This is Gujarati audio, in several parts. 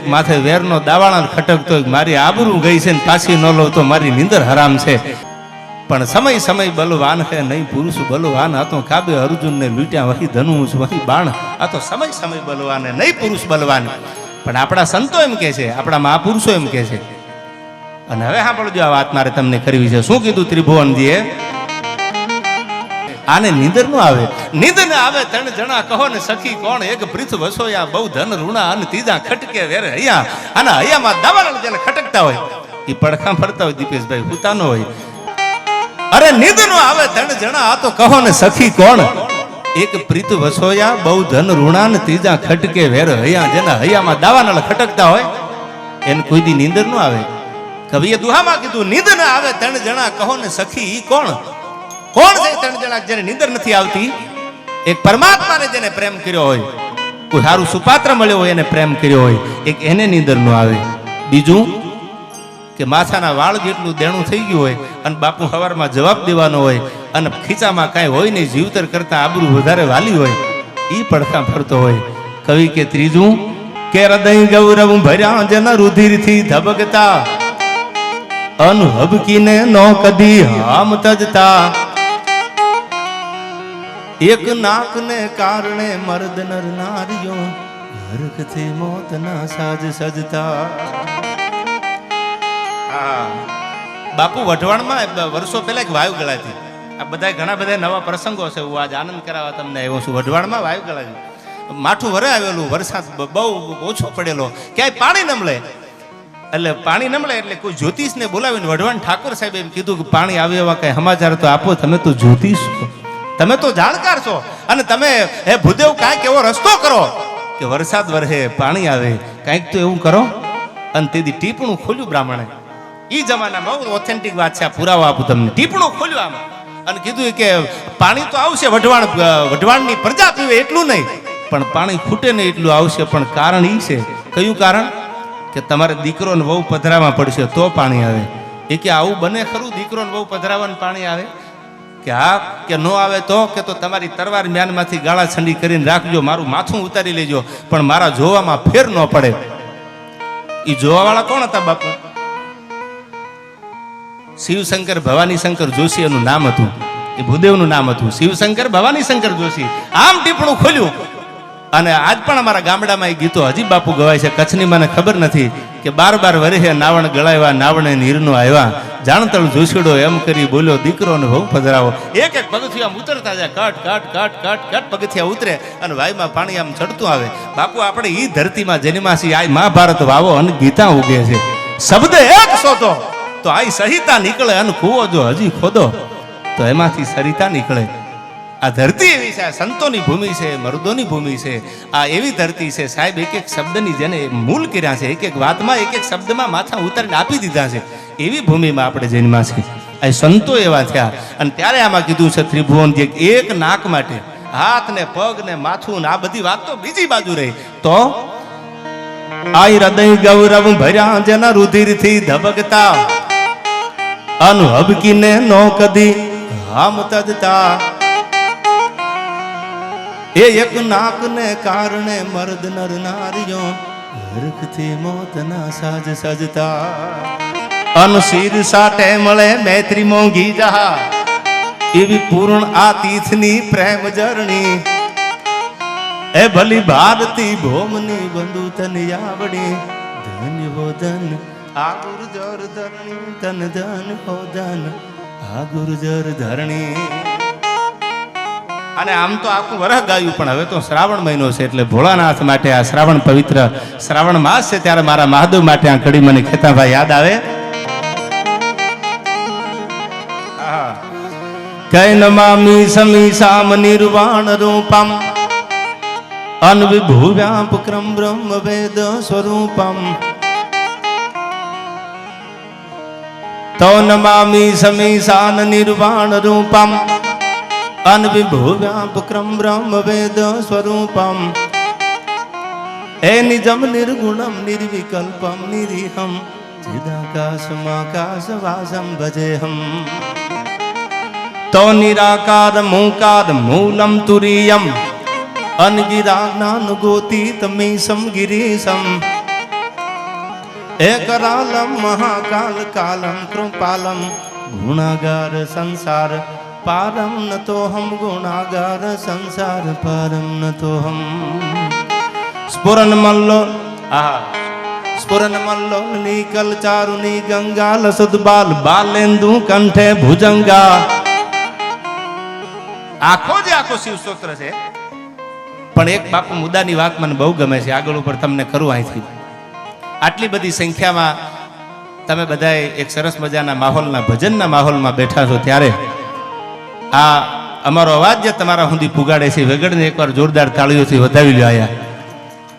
માથે વેરનો દાવાણા ખટકતો મારી આબરૂ ગઈ છે ને પાછી ન લો તો મારી નીંદર હરામ છે. પણ સમય સમય બલવાન હે, નહીં પુરુષ બલવાન, આ તો કાબે અર્જુન ને લૂંટ્યા, વહી ધનુષ, વહી બાણ, આ તો સમય સમય બલવાન નહીં પુરુષ બલવાન. પણ આપણા સંતો એમ કે છે, આપણા મહાપુરુષો એમ કે છે. અને હવે સાંભળજો આ વાત મારે તમને કરવી છે. શું કીધું ત્રિભુવનજીએ? આને નીંદર નો આવે. નીંદર ને આવે ત્રણ જણા કહો ને, સખી કોણ? એક પૃથ વસોયા, બહુ ધન ઋણા, અને ત્રીજા ખટકે વેરે હૈયા. અને હૈયામાં દાવાના જેને ખટકતા હોય એ પડખા ફરતા હોય દીપેશભાઈ પોતાનો હોય. અરે નીંદ નો આવે ત્રણ જણા, આ તો કહો ને, સખી કોણ? એક પ્રીત વસોયા, બહુ ધન ઋણા ને ત્રીજા ખટકે વેર હૈયા, જેના હૈયામાં દાવાનળ ખટકતા હોય, એને કોઈ દી નીંદર નો આવે. કવિએ દુહામાં કીધું, નીંદ ના આવે ત્રણ જણા, કહો ને, સખી ઈ કોણ? કોણ છે ત્રણ જણા જેને નીંદર નથી આવતી? એક પરમાત્માને જેને પ્રેમ કર્યો હોય, કોઈ સારું સુપાત્ર મળ્યો હોય એને પ્રેમ કર્યો હોય, એક એને નીંદર નો આવે. બીજું કે માથાના વાળ જેટલું દેણું થઈ ગયું હોય અને બાપુ સવારમાં જવાબ દેવાનો હોય અને ખીચામાં કાંઈ હોય નહીં, જીવતર કરતા આબરૂ વધારે વાલી હોય એ પડતા ફરતો હોય. કવિ કે ત્રીજું, કે હૃદય ગૌરવ ભર્યા જન રુધિરથી ધબકતા, અનુહબકીને નો કદી હામ તજતા. એક નાકને કારણે મર્દ નર નારીઓ હરખથી મોતના સાજ સજતા. બાપુ, વઢવાણમાં વર્ષો પહેલા એક વાયુ ગળાતી આ બધા ઘણા બધા નવા પ્રસંગો છે. હું આજ આનંદ કરાવવા તમને આવ્યો છું. વઢવાણમાં વાયુ ગળાતી માઠું વરે આવેલું, વરસાદ બહુ ઓછો પડેલો. ક્યાંય પાણી ન મળે. એટલે પાણી ન એટલે કોઈ જ્યોતિષને બોલાવીને વઢવાણ ઠાકોર સાહેબ એમ કીધું કે પાણી આવે એવા કઈ સમાચાર તો આપો તમે તો જ્યોતિષ તમે તો જાણકાર છો. અને તમે, હે ભૂદેવ, કાંઈક એવો રસ્તો કરો કે વરસાદ વરહે, પાણી આવે, કાંઈક તો એવું કરો. અને તેથી ટીપણું ખોલ્યું બ્રાહ્મણે. એ જમાનામાં બહુ ઓથેન્ટિક વાત છે, આ પુરાવો આપું તમને. ટીપણું ખોલ્યું આમાં. અને કીધું કે પાણી તો આવશે, વઢવાણ વઢવાણની પ્રજા પીવે એટલું નહીં. પણ પાણી ખૂટે નહીં એટલું આવશે, પણ કારણ એ છે. કયું કારણ? કે તમારે દીકરો ને વહુ પધરામાં પડશે, તો પાણી આવે. એ કે આવું બને ખરું દીકરો ને વહુ પધરાવાનું પાણી આવે? કે હા, કે ન આવે તો, કે તો તમારી તરવાર મ્યાનમાંથી ગાળા છંડી કરીને રાખજો, મારું માથું ઉતારી લેજો, પણ મારા જોવામાં ફેર ન પડે. એ જોવાવાળા કોણ હતા બાપુ? શિવશંકર ભવાની શંકર જોશી એનું નામ હતું. એ ભૂદેવનું નામ હતું. શિવશંકર ભવાની શંકર જોશી. આમ ટીપણું ખોલ્યું. અને આજ પણ અમારા ગામડામાં એ ગીતો હજી બાપુ ગવાય છે. કચ્છની મને ખબર નથી કે બાર બાર વરહે નાવણ ગળાવ્યા, નાવણે નીરનો આવ્યા. જાણતળ જોશીડો એમ કરી બોલ્યો દીકરો ને ભવ પધરાવો. એક એક પગથિયું આમ ઉતરતા જાય. કટ કટ કટ કટ કટ પગથિયા ઉતરે અને વાયમાં પાણી આમ ચડતું આવે. બાપુ, આપણે ઈ ધરતીમાં જન્માસી આ મહાભારત વાવો અને ગીતા ઉગે છે. શબ્દ એક શોધો, તો આ સહિતા નીકળે અને કુવો જો હજી ખોદો, તો એમાંથી સરિતા નીકળે. આ ધરતી એવી છે, આ સંતોની ભૂમિ છે, મરુદોની ભૂમિ છે. આ એવી ધરતી છે, સાહેબ, એક એક શબ્દની જેને મૂલ કર્યા છે, એક એક વાતમાં, એક એક શબ્દમાં માથા ઉતારીને આપી દીધા છે. એવી ભૂમિમાં આપણે જન્મા છે આ સંતો એવા થયા. અને ત્યારે આમાં કીધું છે, ત્રિભુવન, જે એક નાક માટે હાથ ને પગ ને માથું ને આ બધી વાત તો બીજી બાજુ રહી. તો આ હૃદય ગૌરવ ભર્યા જેના રુધિરથી ધબકતા. અનુહબકીને નો કદી હામ તજતા. એ એક નાકને કારણે મર્દ નર નારીઓ હરખથી મોતના સાજ સજતા. અનુશીર સાટે મળે મૈત્રી મોંઘી જહા. એવી પૂર્ણ આ તીર્થની પ્રેમ જરણી. એ ભલી ભારતી ભોમની બંધુ તન આવડી ધન્ય હો ધન આ ગુર્જર ધરણી, તન ધન હો ધન આ ગુર્જર ધરણી. અને આમ તો આખું વરહ ગાયું, પણ હવે તો શ્રાવણ મહિનો છે એટલે ભોળાનાથ માટે આ શ્રાવણ પવિત્ર શ્રાવણ માસ છે ત્યારે મારા મહાદેવ માટે આ કડી મને ખેતાભાઈ યાદ આવે. કૈ નમામી સમી સામ નિર્વાણ રૂપમ અનવિભુવ્યાપક્રમ બ્રહ્મ વેદ સ્વરૂપમ. તો નમામી સમી સાન નિર્વાણ રૂપમ અનવિભુવ્યાપક્રમ બ્રહ્મ વેદ સ્વરૂપમ એ નિજમ નિર્ગુણમ નિર્વિકલ્પમ નિરીહમ ચિદાકાશમાકાશવાસમ ભજેહમ તો નિરાકાર મૂકાર મૂલમ તુરીયમ અનગિરા જ્ઞાન ગોતી તમીસમ ગિરીશમ એકરાલમ મહાકાલ કાલમ કૃપાલમ ગુણાગાર સંસાર પારમ ન તો હમ ગુણાગાર સંસાર પારમ ન તો હમ સ્ફુરન મલ્લો આહા સ્ફુરન મલ્લો નીકલ ચારુની ગંગા લસદ બાલ બાલેન્દુ કંઠે ભુજંગા આખો જે આખો શિવ સ્તોત્ર છે પણ એક બાપુ મુદ્દાની વાત મને બહુ ગમે છે આગળ ઉપર તમને કરું અહીંથી આટલી બધી સંખ્યામાં તમે બધાએ એક સરસ મજાના માહોલના ભજનના માહોલમાં બેઠા છો ત્યારે આ અમારો અવાજ જે તમારા સુધી પુગાડે છે વગડને એકવાર જોરદાર તાળીઓથી વધાવી લો આયા.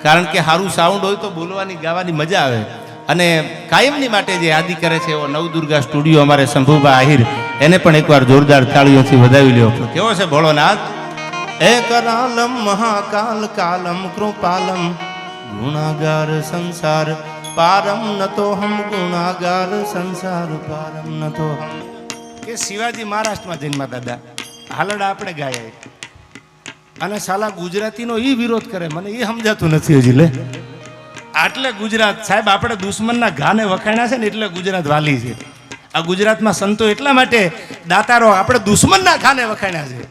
કારણ કે સારું સાઉન્ડ હોય તો બોલવાની, ગાવાની મજા આવે. અને કાયમની માટે જે યાદી કરે છે, એવો નવદુર્ગા સ્ટુડિયો અમારે શંભુભા આહિર, એને પણ એકવાર જોરદાર તાળીઓથી વધાવી લ્યો. કેવો છે ભોળોનાથ? એકરાલમ મહાકાલ, કાલમ, કૃપાલમ, ગુણાગાર, સંસાર, પારમ ન તો હમ, ગુણાગાર, સંસાર, પારમ ન તો હમ. કે શિવાજી મહારાષ્ટ્રમાં જન્મા દાદા. હાલડા આપણે ગાયા અને સાલા ગુજરાતીનો એ વિરોધ કરે, મને એ સમજાતું નથી હજી, લે. આટલે ગુજરાત, સાહેબ, આપણે દુશ્મનના ઘાને વખાણ્યા છે ને એટલે ગુજરાત વાલી છે. આ ગુજરાતમાં સંતો એટલા માટે દાતારો આપણે દુશ્મનના ઘાને વખાણ્યા છે.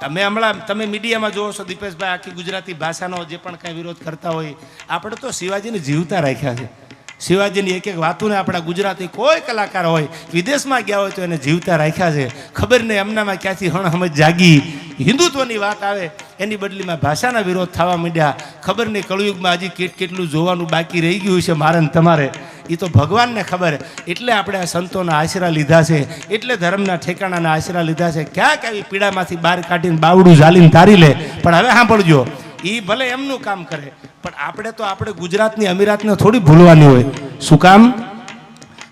તમે હમણાં, તમે મીડિયામાં જોવો છો, દીપેશભાઈ, આખી ગુજરાતી ભાષાનો જે પણ કાંઈ વિરોધ કરતા હોય, આપણે તો શિવાજીને જીવતા રાખ્યા છે. શિવાજીની એક એક વાતોને આપણા ગુજરાતી કોઈ કલાકાર હોય, વિદેશમાં ગયા હોય તો એને જીવતા રાખ્યા છે. ખબર નહીં એમનામાં ક્યાંથી હણ સમજ જાગી. હિન્દુત્વની વાત આવે, એની બદલીમાં ભાષાના વિરોધ થવા માંડ્યા. ખબર નહીં કળયુગમાં હજી કેટ કેટલું જોવાનું બાકી રહી ગયું છે મારે તમારે. એ તો ભગવાનને ખબર. એટલે આપણે આ સંતોના આશરા લીધા છે. એટલે ધર્મના ઠેકાણાના આશરા લીધા છે. ક્યાંક આવી પીડામાંથી બહાર કાઢીને બાવડું ઝાલીને તારી લે. પણ હવે સાંભળજો એ ભલે એમનું કામ કરે પણ આપણે તો આપણે ગુજરાતની અમીરાતને થોડી ભૂલવાની હોય. શું કામ?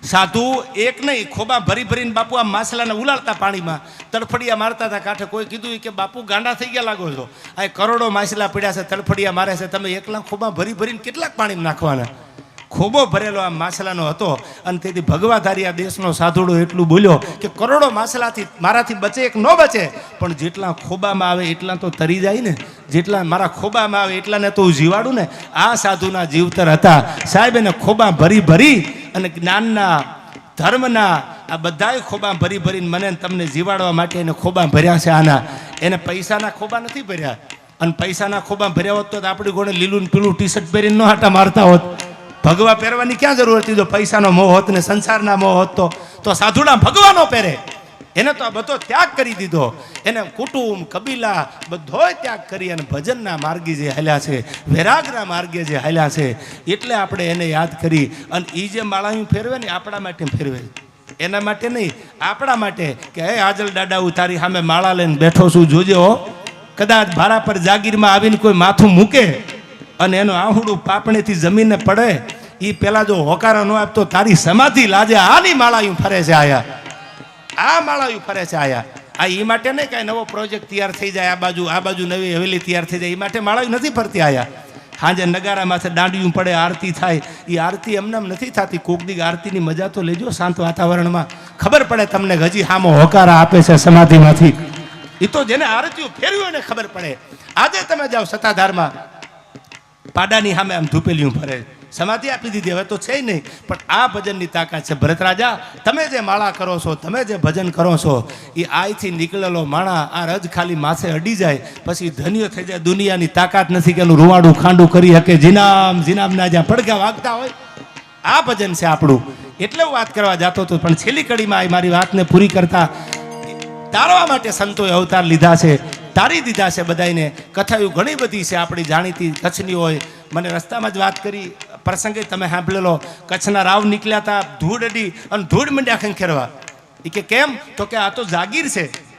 સાધુ એક નહીં, ખોબા ભરી ભરીને બાપુ આ માછલાને ઉલાળતા પાણીમાં તડફડિયા મારતા હતા. કાંઠે કોઈ કીધું કે બાપુ ગાંડા થઈ ગયા લાગો છો. આ કરોડો માછલા પીડ્યા છે, તડફડિયા મારે છે. તમે એકલા ખોબા ભરી ભરીને કેટલાક પાણીમાં નાખવાના? ખોબો ભરેલો આ માછલાનો હતો. અને તેથી ભગવાધારી આ દેશનો સાધુડો એટલું બોલ્યો કે કરોડો માછલાથી મારાથી બચે એક ન બચે. પણ જેટલા ખોબામાં આવે એટલા તો તરી જાય ને. જેટલા મારા ખોબામાં આવે એટલાને તો હું જીવાડું ને. આ સાધુના જીવતર હતા. સાહેબ, એને ખોબા ભરી ભરી અને જ્ઞાનના, ધર્મના, આ બધાય ખોબા ભરી ભરીને મને તમને જીવાડવા માટે એને ખોબા ભર્યા છે આના. એને પૈસાના ખોબા નથી ભર્યા. અને પૈસાના ખોબા ભર્યા હોત તો આપણી ગોળે લીલું પીલું ટી શર્ટ પહેરીને ન હાટા મારતા હોત. ભગવા પહેરવાની ક્યાં જરૂર હતી? જો પૈસાનો મોહ હોત ને સંસારના મોહ હોત તો તો સાધુડા ભગવાનો પહેરે. એને તો આ બધો ત્યાગ કરી દીધો. એને કુટુંબ, કબીલા બધોય ત્યાગ કરી અને ભજનના માર્ગે જે હાલ્યા છે, વૈરાગના માર્ગે જે હાલ્યા છે, એટલે આપણે એને યાદ કરી અને એ જે માળાયું ફેરવે ને આપણા માટે ફેરવે. એના માટે નહીં, આપણા માટે કે, હે આજલ દાદા હું તારી સામે માળા લઈને બેઠો છું, જોજે કદાચ ભારા પર જાગીરમાં આવીને કોઈ માથું મૂકે. અને એનું આહુડું પાપણેથી જમીને પડે એ પેલા જો હોકારો ન આપતો, તારી સમાધિ લાજે. આની માળાયું ફરે છે આયા. આ માળાયું ફરે છે આયા. આ એ માટે નહીં કાંઈ નવો પ્રોજેક્ટ તૈયાર થઈ જાય, આ બાજુ આ બાજુ નવી હવેલી તૈયાર થઈ જાય. એ માટે માળાયું નથી ફરતી આયા. સાંજે નગારા માથે દાંડિયું પડે, આરતી થાય. એ આરતી એમને નથી થતી. કોક દી આરતીની મજા તો લેજો શાંત વાતાવરણમાં. ખબર પડે તમને હજી હામો હોકારા આપે છે સમાધિમાંથી. એ તો જેને આરતીઓ ફેરવી એને ખબર પડે. આજે તમે જાઓ સત્તાધારમાં. પાડાની સામે આમ ધૂપેલિયું ભરે. સમાધિ આપી દીધી. હવે તો છે નહીં. પણ આ ભજનની તાકાત છે. ભરત રાજા, તમે જે માળા કરો છો, તમે જે ભજન કરો છો એ આયથી નીકળેલો માણા આ રજ ખાલી માથે અડી જાય, પછી ધન્ય થઈ જાય. દુનિયાની તાકાત નથી કે એનું રૂવાડું ખાંડું કરી શકે. જીનામ, જીનામના જ્યાં પડઘા વાગતા હોય, આ ભજન છે આપણું. એટલે હું વાત કરવા જતો હતો, પણ છેલ્લી કડીમાં મારી વાતને પૂરી કરતા, તારવા માટે સંતોએ અવતાર લીધા છે. તારી દીધા છે બધાને કથાઓ ઘણી બધી છે, આપણી જાણીતી કચ્છની હોય. મને રસ્તામાં જ વાત કરી, પ્રસંગે તમે સાંભળેલો, કચ્છના રાવ નીકળ્યા હતા, ધૂળ અડી અને ધૂળ મંડ્યા ખંખેરવા. એ કે કેમ? તો કે આ તો જાગીર છે.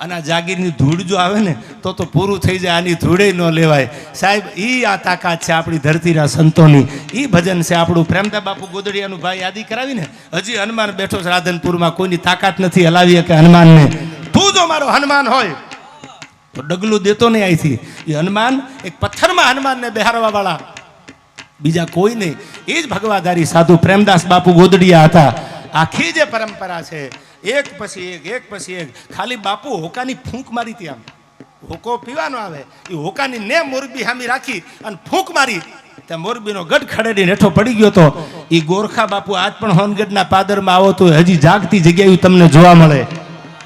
અને આ જાગીરની ધૂળ જો આવે ને, તો તો પૂરું થઈ જાય, આની ધૂળે ન લેવાય. સાહેબ એ આ તાકાત છે આપણી ધરતીના સંતોની. એ ભજન છે આપણું પ્રેમદા બાપુ ગોદડિયાનું ભાઈ યાદી કરાવીને, હજી હનુમાન બેઠો છે રાધનપુરમાં, કોઈની તાકાત નથી હલાવી કે હનુમાનને. તું જો મારો હનુમાન હોય. તો ડગલું દેતો નહીં અહીંથી એ હનુમાન, એક પથ્થરમાં હનુમાનને બેહારવા વાળા. બીજા કોઈ નહીં. એ જ ભગવાધારી સાધુ પ્રેમદાસ બાપુ ગોદડિયા હતા. આખી જે પરંપરા છે, એક પછી એક એક પછી એક. ખાલી બાપુ હોકાની ફૂંક મારી હતી આમ. હોકો પીવાનો આવે. એ હોકાની ને મોરબી હામી રાખી અને ફૂંક મારી. ત્યાં મોરબીનો ગઢ ખડેડી હેઠો પડી ગયો હતો એ ગોરખા બાપુ આજ પણ હોનગઢના પાદરમાં આવો તો હજી જાગતી જગ્યાએ તમને જોવા મળે.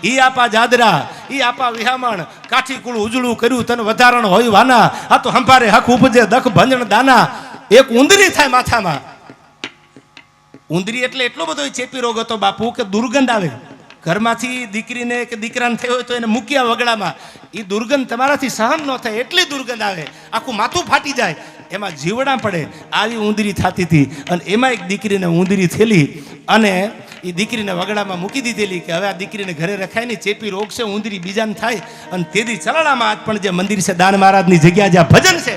ઈ આપા જાદરા, ઈ આપા વિહામણ. કાઠી કુળ ઉજળું કર્યું તને વધારણ હોય વાના. આ તો હંભારે હક ઉપજે, દખ ભંજણ દાના. એક ઉંદરી થાય માથામાં. ઉંદરી એટલે એટલો બધો ચેપી રોગ હતો બાપુ કે દુર્ગંધ આવે. ઘરમાંથી દીકરીને કે દીકરાને થયો હોય તો એને મૂક્યા વગડામાં. એ દુર્ગંધ તમારાથી સહન ન થાય, એટલી દુર્ગંધ આવે. આખું માથું ફાટી જાય. એમાં જીવડા પડે આવી ઉંદરી થતી હતી. અને એમાં એક દીકરીને ઉંદરી થયેલી અને એ દીકરીને વગડામાં મૂકી દીધેલી કે હવે આ દીકરીને ઘરે રખાય નહીં, ચેપી રોગ છે ઉંદરી બીજાને થાય. અને તેથી ચલાણામાં આજ પણ જે મંદિર છે, દાન મહારાજની જગ્યા જ્યાં ભજન છે,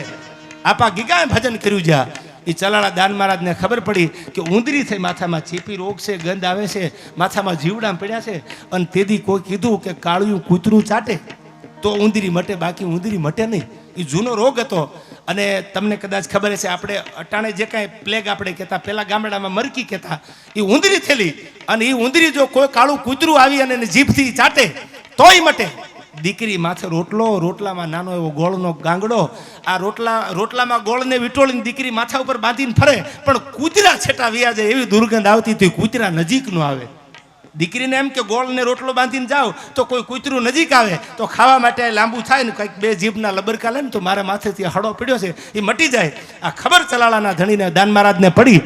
આપા ગીગાએ ભજન કર્યું જ્યાં. એ ચલાળા દાન મહારાજને ખબર પડી કે ઉંદરી થઈ, માથામાં ચેપી રોગ છે, ગંધ આવે છે, માથામાં જીવડા પડ્યા છે. અને તેથી કોઈ કીધું કે કાળિયું કૂતરું ચાટે, તો ઉંદરી મટે, બાકી ઉંદરી મટે નહીં. એ જૂનો રોગ હતો. અને તમને કદાચ ખબર હશે, આપણે અટાણે જે કાંઈ પ્લેગ આપણે કહેતા પહેલાં ગામડામાં મરકી કહેતા એ ઉંદરી થેલી. અને એ ઉંદરી જો કોઈ કાળું કૂતરું આવી અને જીભથી ચાટે, તોય મટે. દીકરી માથે રોટલો, રોટલામાં નાનો એવો ગોળનો ગાંગડો, આ રોટલા, રોટલામાં ગોળને વિટોળીને દીકરી માથા ઉપર બાંધીને ફરે, પણ કૂતરા છેટા વ્યાજે એવી દુર્ગંધ આવતી હતી, કૂતરા નજીક નો આવે. દીકરીને એમ કે ગોળને રોટલો બાંધીને જાઓ, તો કોઈ કૂતરું નજીક આવે, તો ખાવા માટે લાંબુ થાય ને કંઈક બે જીભના લબરકા લે ને તો મારા માથેથી હળો પડ્યો છે, એ મટી જાય. આ ખબર ચલાળાના ધણીને દાન મહારાજને પડી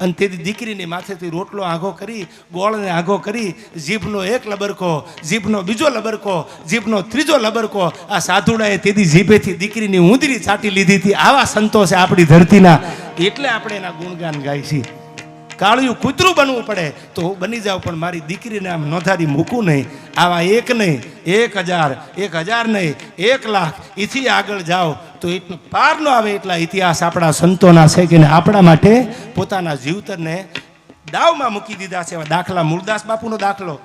અને તેથી દીકરીની માથેથી રોટલો આઘો કરી, ગોળને આઘો કરી, જીભનો એક લબરકો, જીભનો બીજો લબરકો, જીભનો ત્રીજો લબરકો, આ સાધુડાએ તેથી જીભેથી દીકરીની ઊંધરી છાંટી લીધી હતી. આવા સંતોષે આપણી ધરતીના, એટલે આપણે એના ગુણગાન ગાય છીએ. કાળિયું કૂતરું બનવું પડે, તો હું બની જાઉં, પણ મારી દીકરીને આમ નોંધારી મૂકું નહીં. આવા એક નહીં, એક હજાર એક હજાર નહીં, એક લાખ એથી આગળ જાઓ. તો એટલું પાર ન આવે એટલા ઇતિહાસ આપણા સંતોના છે કે આપણા માટે પોતાના જીવતરને દાવમાં મૂકી દીધા છે. એવા દાખલા મૂળદાસ બાપુનો દાખલો.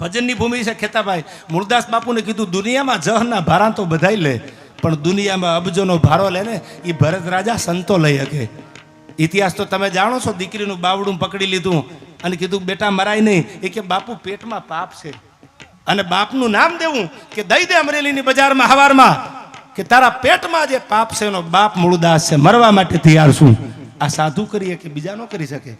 ભજનની ભૂમિ છે ખેતાભાઈ. મૂળદાસ બાપુને કીધું, દુનિયામાં જહના ભારા તો બધાય લે, પણ દુનિયામાં અબજોનો ભારો લે ને એ ભરત રાજા સંતો લઈ શકે. ઇતિહાસ તો તમે જાણો છો, દીકરીનું બાવડું પકડી લીધું અને કીધું, બેટા, મરાય નહીં. એ કે, બાપુ, પેટમાં પાપ છે. અને બાપનું નામ દેવું કે, દઈ દે અમરેલીની બજારમાં, હવારમાં. કે, તારા પેટમાં જે પાપ છે, એનો બાપ મૂળદાસ છે. મરવા માટે તૈયાર છું. આ સાધુ કરીએ કે, બીજા ન કરી શકે?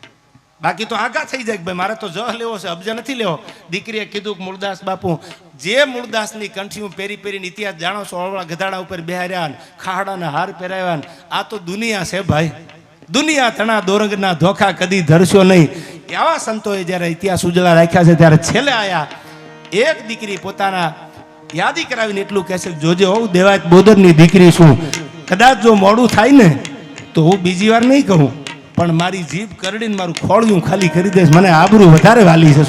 બાકી તો આગા થઈ જાય ભાઈ, મારે તો જહ લેવો છે, અબજા નથી લેવો. દીકરીએ કીધું કે, મૂળદાસ, બાપુ, જે મૂળદાસની કંઠીઓ પહેરી પહેરીને ઇતિહાસ જાણો છો, ઓળવા ગધાડા ઉપર બેહાર્યા ખાડાના હાર પહેરાવ્યા આ તો દુનિયા છે, ભાઈ. દુનિયા તણા દોરંગના ધોખા કદી ધરશો નહીં. આવા સંતોએ જ્યારે ઇતિહાસ ઉજળા રાખ્યા છે, ત્યારે છેલ્લે આયા એક દીકરી પોતાના યાદી કરાવીને એટલું કહેશે જોજે હોઉં દેવાય બોદરની દીકરી છું. કદાચ જો મોડું થાય ને, તો હું બીજી વાર નહીં કહું. પણ મારી જીભ કરડીને મારું ખોળિયું ખાલી કરી દઈશ. મને આબરૂ વધારે વાલી છે.